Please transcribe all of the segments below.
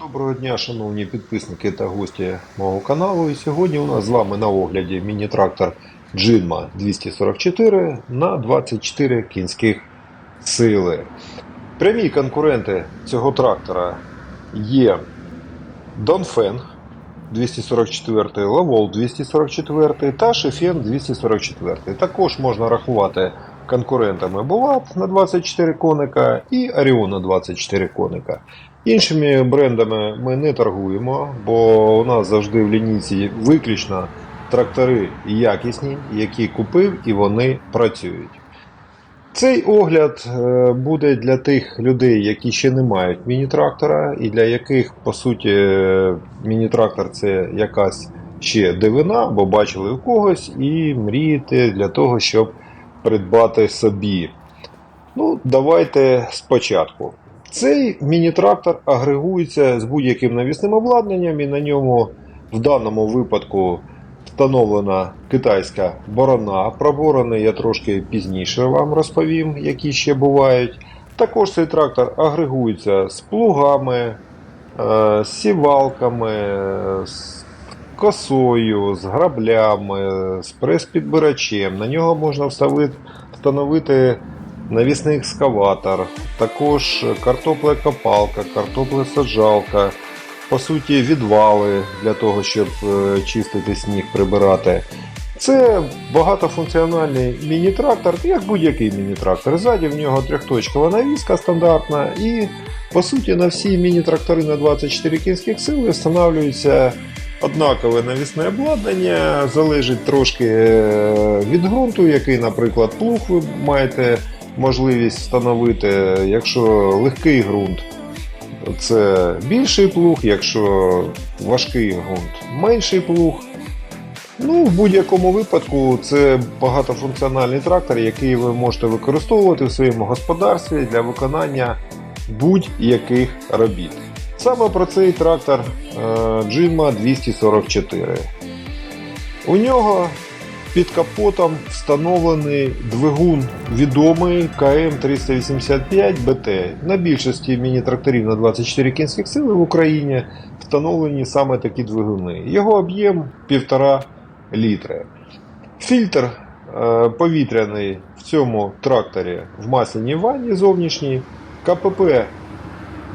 Доброго дня, шановні підписники та гості мого каналу. І сьогодні у нас з вами на огляді міні-трактор Джинма 244 на 24 кінських сили. Прямі конкуренти цього трактора є Донфен 244, Лавол 244 та Шефен 244. Також можна рахувати конкурентами Булат на 24 коника і Оріон на 24 коника. Іншими брендами ми не торгуємо, бо у нас завжди в лінійці виключно трактори якісні, які купив і вони працюють. Цей огляд е, буде для тих людей, які ще не мають міні-трактора, і для яких, по суті, міні-трактор це якась ще дивина, бо бачили у когось і мрієте для того, щоб придбати собі. Ну, давайте спочатку. Цей міні-трактор агрегується з будь-яким навісним обладнанням, і на ньому в даному випадку встановлена китайська борона. Про борони я трошки пізніше вам розповім, які ще бувають. Також цей трактор агрегується з плугами, е, з сівалками, з косою, з граблями, з прес-підбирачем. На нього можна встановити навісний екскаватор, також картоплекопалка, картоплесаджалка, по суті, відвали для того, щоб е, чистити сніг, прибирати. Це багатофункціональний міні-трактор, як будь-який міні-трактор. Ззаді в нього трьохточкова навіска стандартна, і по суті на всі міні-трактори на 24 кінських сили встановлюється однакове навісне обладнання, залежить трошки е, від ґрунту, який, наприклад, плуг ви маєте можливість встановити, якщо легкий ґрунт. Це більший плуг, якщо важкий ґрунт, менший плуг. Ну, в будь-якому випадку це багатофункціональний трактор, який ви можете використовувати в своєму господарстві для виконання будь-яких робіт. Саме про цей трактор е, Джинма 244. У нього під капотом встановлений двигун відомий КМ385БТ. На більшості міні-тракторів на 24 кінських сили в Україні встановлені саме такі двигуни. Його об'єм 1,5 літри. Фільтр е, повітряний в цьому тракторі в масляній ванні зовнішній. КПП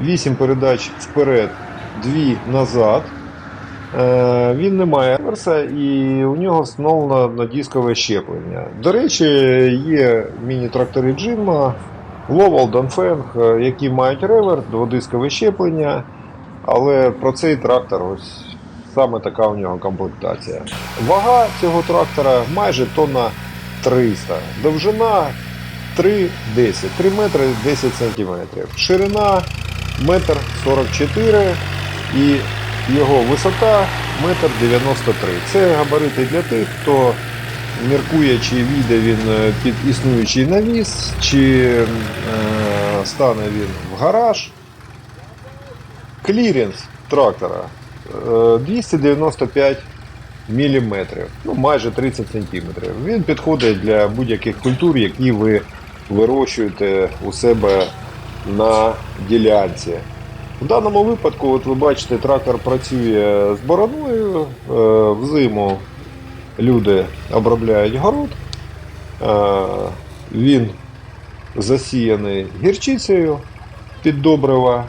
8 передач вперед, 2 назад. Е, Він не має реверса і у нього встановлено однодискове щеплення. До речі, є міні-трактори Джинма, Lowell, Dongfeng, е, які мають реверс, дводискове щеплення, але про цей трактор ось саме така у нього комплектація. Вага цього трактора майже тонна 300, довжина 3,10, 3 метри 10 сантиметрів, ширина метр 44 і його висота 1,93 м. Це габарити для тих, хто міркує, чи війде він е, під існуючий навіс, чи е, стане він в гараж. Кліренс трактора е, 295 мм, ну майже 30 см. Він підходить для будь-яких культур, які ви вирощуєте у себе на ділянці. В даному випадку, от ви бачите, трактор працює з бороною. Е, Взиму люди обробляють город. Е, Він засіяний гірчицею під добрива.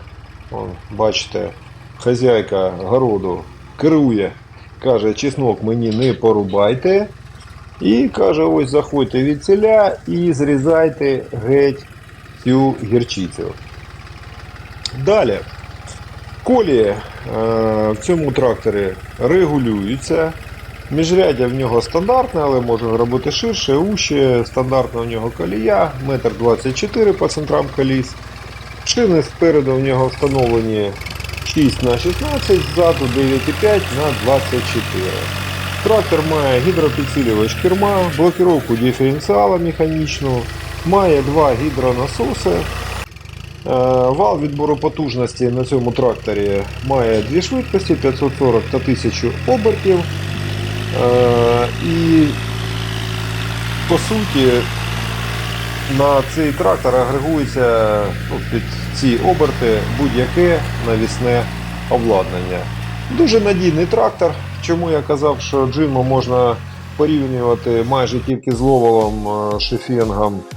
Бачите, хазяйка городу керує, каже, чеснок мені не порубайте. І каже, ось заходьте від ціля і зрізайте геть цю гірчицю. Далі. Колії е, в цьому тракторі регулюються. Міжряддя в нього стандартне, але може робити ширше, уще. Стандартна у нього колія, 1,24 м по центрам коліс. Шини спереду в нього встановлені 6 на 16 ззаду 9,5 на 24 Трактор має гідропідсилювач керма, блокировку диференціала механічну, має два гідронасоси. Е, Вал відбору потужності на цьому тракторі має дві швидкості 540 та 1000 обертів. Е, І по суті на цей трактор агрегується ну, під ці оберти будь-яке навісне обладнання. Дуже надійний трактор. Чому я казав, що джиму можна порівнювати майже тільки з ловолом, е, шефенгом е,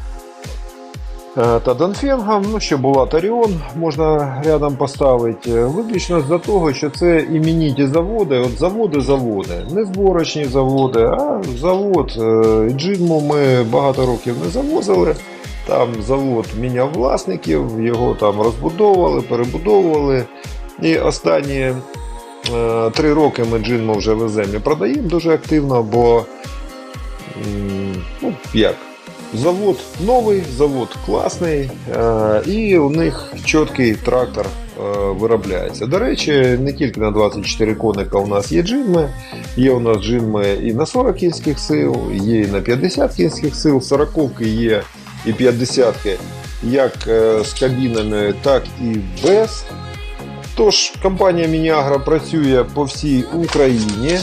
та Донфенгом. Ну, ще була Таріон, можна рядом поставити. Е, Виключно з-за того, що це імениті заводи, от заводи-заводи, не зборочні заводи, а завод. Е, Джинму ми багато років не завозили. Там завод міняв власників, його там розбудовували, перебудовували. І останні е, три роки ми джинму вже веземо і продаємо дуже активно, бо ну, як, завод новий, завод класний, е, і у них чіткий трактор е, виробляється. До речі, не тільки на 24 коника у нас є джинми, є у нас джинми і на 40 кінських сил, є і на 50 кінських сил, 40 є і 50 як е, з кабінами, так і без. Тож, компанія Мініагра працює по всій Україні.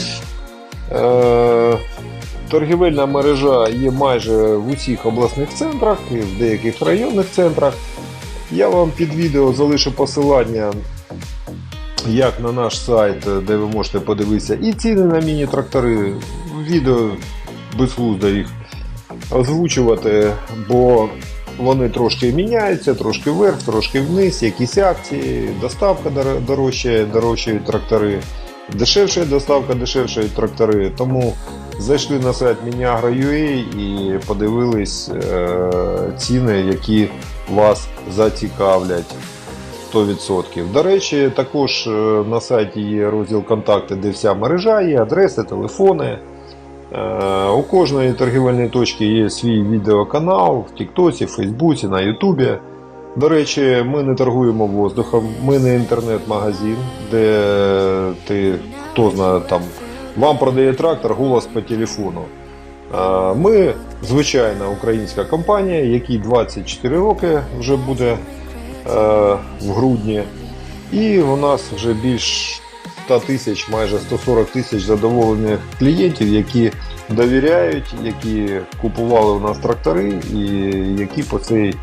Торгівельна мережа є майже в усіх обласних центрах і в деяких районних центрах. Я вам під відео залишу посилання як на наш сайт, де ви можете подивитися і ціни на міні-трактори. Відео безглуздо їх озвучувати, бо вони трошки міняються, трошки вверх, трошки вниз, якісь акції, доставка дор- дорожчає, дорожчають трактори, дешевша доставка, дешевшають трактори. Тому зайшли на сайт Miniagro.ua і подивились е, ціни, які вас зацікавлять. 100%. До речі, також е, на сайті є розділ контакти, де вся мережа є, адреси, телефони. Е, У кожної торгівельної точки є свій відеоканал в Тіктоці, Фейсбуці, на Ютубі. До речі, ми не торгуємо воздухом, ми не інтернет-магазин, де ти хто знає там вам продає трактор голос по телефону. Ми звичайна українська компанія, якій 24 роки вже буде е, в грудні. І у нас вже більш 100 тисяч, майже 140 тисяч задоволених клієнтів, які довіряють, які купували у нас трактори і які по цей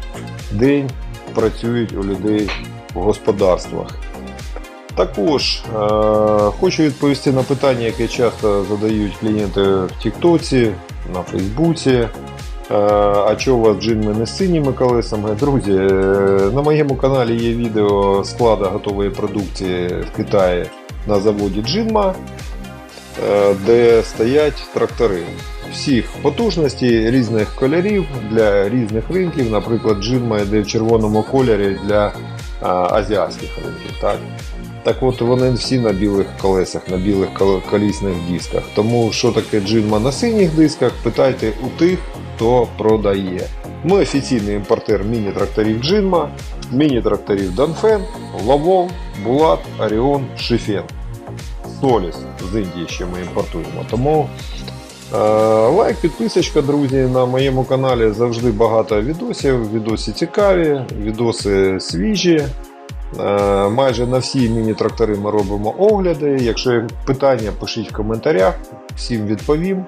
день працюють у людей в господарствах. Також е, хочу відповісти на питання, яке часто задають клієнти в Тіктоці, на Фейсбуці. Е, А чого у вас джинми не з синіми колесами? Друзі, е, на моєму каналі є відео склада готової продукції в Китаї на заводі Джинма, де стоять трактори всіх потужностей різних кольорів для різних ринків. Наприклад, Джинма йде в червоному кольорі для азіатських ринків. Так? Так от вони всі на білих колесах, на білих колісних дисках. Тому що таке джинма на синіх дисках, питайте у тих, хто продає. Ми офіційний імпортер міні-тракторів Джинма, міні-тракторів Донфен, Лавол, Булат, Оріон, Шифен. Соліс з Індії ще ми імпортуємо. Тому лайк, підписочка, друзі, на моєму каналі завжди багато відосів. Відоси цікаві, відоси свіжі. Е, Майже на всі міні-трактори ми робимо огляди. Якщо є питання, пишіть в коментарях, всім відповім.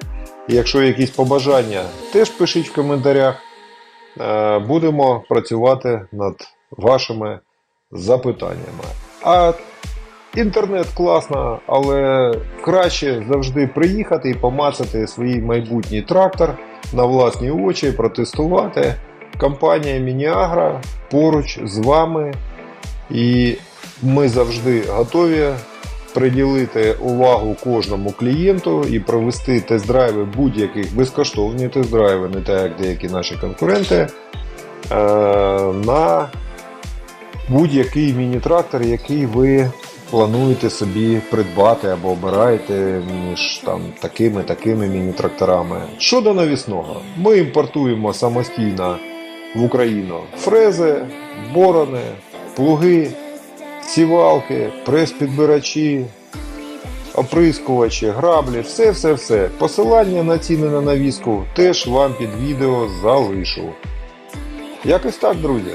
Якщо є якісь побажання, теж пишіть в коментарях. Е, Будемо працювати над вашими запитаннями. А інтернет класно, але краще завжди приїхати і помацати свій майбутній трактор на власні очі, протестувати. Компанія Мініагра поруч з вами. І ми завжди готові приділити увагу кожному клієнту і провести тест-драйви будь-яких безкоштовні тест-драйви, не так як деякі наші конкуренти, е, на будь-який міні-трактор, який ви плануєте собі придбати або обираєте між там такими такими міні-тракторами. Щодо навісного, ми імпортуємо самостійно в Україну фрези, борони, плуги, сівалки, прес-підбирачі, оприскувачі, граблі, все-все-все. Посилання на ціни на навіску теж вам під відео залишу. Якось так, друзі.